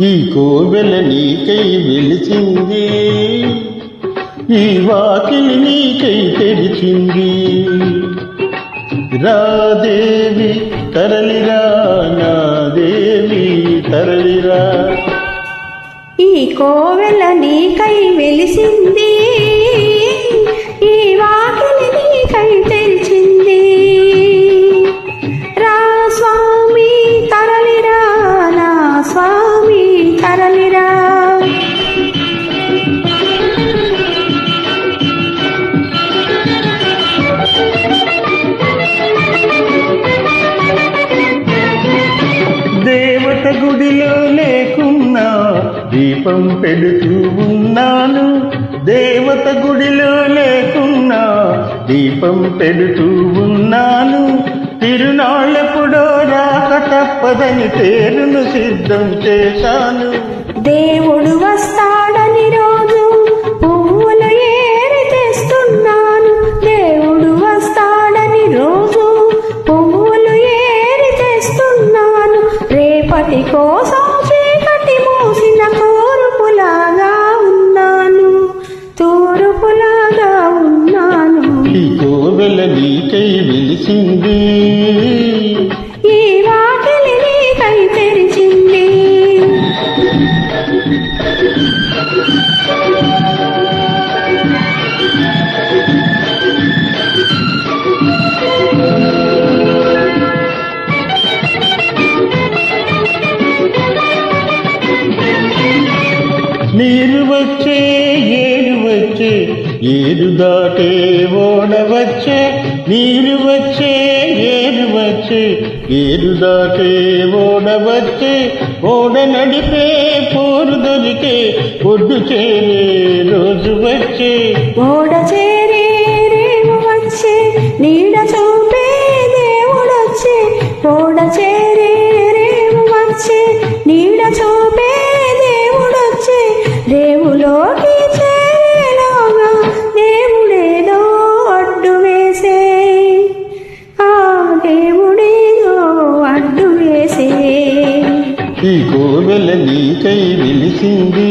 ఈ కోవెల నీకై వెలిచింది. ఈ వాకిలి నీకై తెరిచింది. రాదేవి తరలిరా నా దేవి తరలిరా. ఈ కోవెల నీకై వెలిసింది. గుడిలో లేకున్నా దీపం పెడుతూ ఉన్నాను. దేవత గుడిలో లేకున్నా దీపం పెడుతూ ఉన్నాను. తిరునాళ్ళెప్పుడో రాక తప్పదని పేరును సిద్ధం చేశాను. దేవుడు రేపటి కోసం చీకటి మూసిన తూర్పులాగా ఉన్నాను తూర్పులాగా ఉన్నాను. ఈ కోవెల నీకై వెలిసింది ఈ వాకిలి నీకై తెరిచింది. నీరు వచ్చే ఏరు వచ్చే ఏరు దాటే ఓడ వచ్చే నీరు వచ్చే ఏరు వచ్చే ఏరు దాటే ఓడ వచ్చే ఓడ నడిపే పోరు దొరికే ఒడ్డు చేరే రోజు వచ్చే ఓడ చేరే రేవు వచ్చే నీడ చూపే దేవుడొచ్చే ఓడ చేరే రేవు వచ్చే నీడ చూపే ఈ కోవెల నీకై వెలిసింది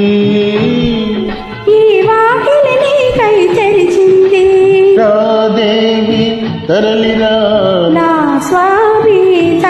ఈ వాకిలి నీకై తెరిచింది. రాదేవి తరలిరా. నా స్వామి